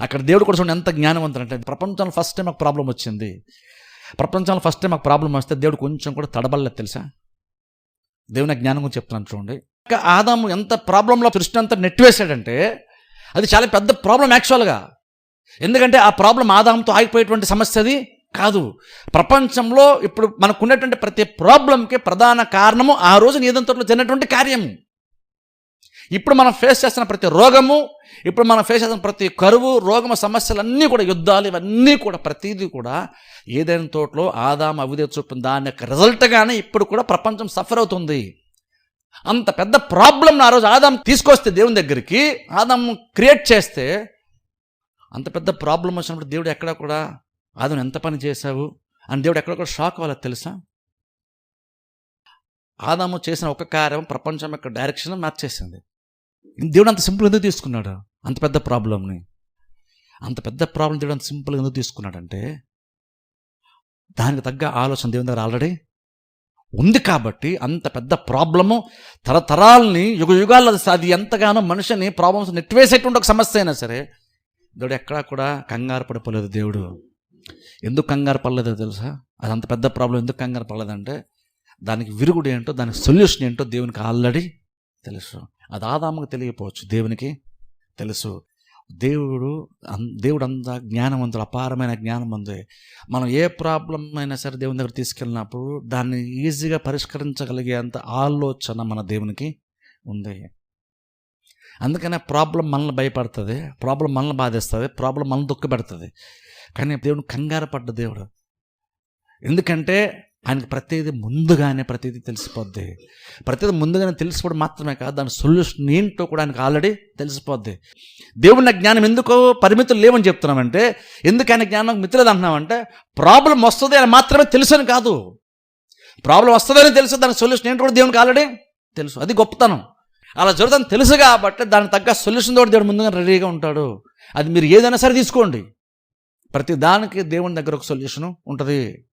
అక్కడ దేవుడు కూడా చూడండి ఎంత జ్ఞానవంతుడు అంటే ప్రపంచంలో ఫస్ట్ టైం మాకు ప్రాబ్లం వచ్చింది. ప్రపంచంలో ఫస్ట్ టైం మాకు ప్రాబ్లం వస్తే దేవుడు కొంచెం కూడా తడబడలేదు తెలుసా? దేవుని జ్ఞానం గురించి చెప్తున్నాను చూడండి. ఇంకా ఆదాము ఎంత ప్రాబ్లంలో సృష్టి అంతా నెట్టివేశాడంటే అది చాలా పెద్ద ప్రాబ్లం యాక్చువల్గా ఎందుకంటే ఆ ప్రాబ్లం ఆదాంతో ఆగిపోయేటువంటి సమస్య అది కాదు. ప్రపంచంలో ఇప్పుడు మనకున్నటువంటి ప్రతి ప్రాబ్లంకి ప్రధాన కారణము ఆ రోజు నీదంతట్లో జరిగినటువంటి కార్యము. ఇప్పుడు మనం ఫేస్ చేస్తున్న ప్రతి రోగము ఇప్పుడు మనం ఫేస్ చేస్తున్న ప్రతి కరువు రోగము సమస్యలన్నీ కూడా యుద్ధాలు ఇవన్నీ కూడా ప్రతిదీ కూడా ఏదైనా తోటలో ఆదాం అవిదే చూపిన దాని యొక్క రిజల్ట్గానే ఇప్పుడు కూడా ప్రపంచం సఫర్ అవుతుంది. అంత పెద్ద ప్రాబ్లం ఆ రోజు ఆదాం తీసుకొస్తే దేవుని దగ్గరికి ఆదాం క్రియేట్ చేస్తే అంత పెద్ద ప్రాబ్లం వచ్చినప్పుడు దేవుడు ఎక్కడ కూడా ఆదాం ఎంత పని చేశావు? అని దేవుడు ఎక్కడ కూడా షాక్ వాళ్ళకి తెలుసా? ఆదాము చేసిన ఒక కార్యం ప్రపంచం యొక్క డైరెక్షన్ మార్చేసింది దేవుడు అంత సింపుల్ ఎందుకు తీసుకున్నాడు? అంత పెద్ద ప్రాబ్లంని అంత పెద్ద ప్రాబ్లం దేవుడు అంత సింపుల్గా ఎందుకు తీసుకున్నాడంటే దానికి తగ్గ ఆలోచన దేవుని దగ్గర ఆల్రెడీ ఉంది కాబట్టి అంత పెద్ద ప్రాబ్లము తరతరాలని యుగ యుగాల్లో అది ఎంతగానో మనిషిని ప్రాబ్లమ్స్ నెట్టివేసేటువంటి ఒక సమస్య అయినా సరే దేవుడు ఎక్కడా కూడా కంగారు పడిపోలేదు దేవుడు. ఎందుకు కంగారు పడలేదో తెలుసా? అది అంత పెద్ద ప్రాబ్లం ఎందుకు కంగారు పడలేదంటే దానికి విరుగుడు ఏంటో దానికి సొల్యూషన్ ఏంటో దేవునికి ఆల్రెడీ తెలుసు. అది ఆదాముకు తెలియకపోవచ్చు. దేవునికి తెలుసు. దేవుడు దేవుడు అంత జ్ఞానవంతుడు అపారమైన జ్ఞానం ఉంది మనం ఏ ప్రాబ్లం అయినా సరే దేవుని దగ్గర తీసుకెళ్ళినప్పుడు దాన్ని ఈజీగా పరిష్కరించగలిగేంత ఆలోచన మన దేవునికి ఉంది. అందుకనే ప్రాబ్లం మనల్ని భయపడుతుంది ప్రాబ్లం మనల్ని బాధిస్తుంది ప్రాబ్లం మనల్ని దుఃఖపెడుతుంది. కానీ దేవుడు కంగారు పడ్డ దేవుడు. ఎందుకంటే ఆయనకు ప్రతిదీ ముందుగానే ప్రతిదీ తెలిసిపోద్ది. ప్రతిదీ ముందుగానే తెలిసిపోవడం మాత్రమే కాదు దాని సొల్యూషన్ ఏంటో కూడా ఆయనకు ఆల్రెడీ తెలిసిపోద్ది. దేవుని జ్ఞానం ఎందుకు పరిమితులు లేవని చెప్తున్నామంటే ఎందుకు ఆయన జ్ఞానం మిత్రులేదు అంటున్నామంటే ప్రాబ్లం వస్తుంది అని మాత్రమే తెలుసని కాదు. ప్రాబ్లం వస్తుందని తెలుసు దాని సొల్యూషన్ ఏంటో కూడా దేవునికి ఆల్రెడీ తెలుసు. అది గొప్పతనం. అలా జరుగుతుంది తెలుసు కాబట్టి దానికి తగ్గ సొల్యూషన్ తోటి దేవుడు ముందుగా రెడీగా ఉంటాడు. అది మీరు ఏదైనా సరే తీసుకోండి. ప్రతి దానికి దేవుని దగ్గర ఒక సొల్యూషన్ ఉంటుంది.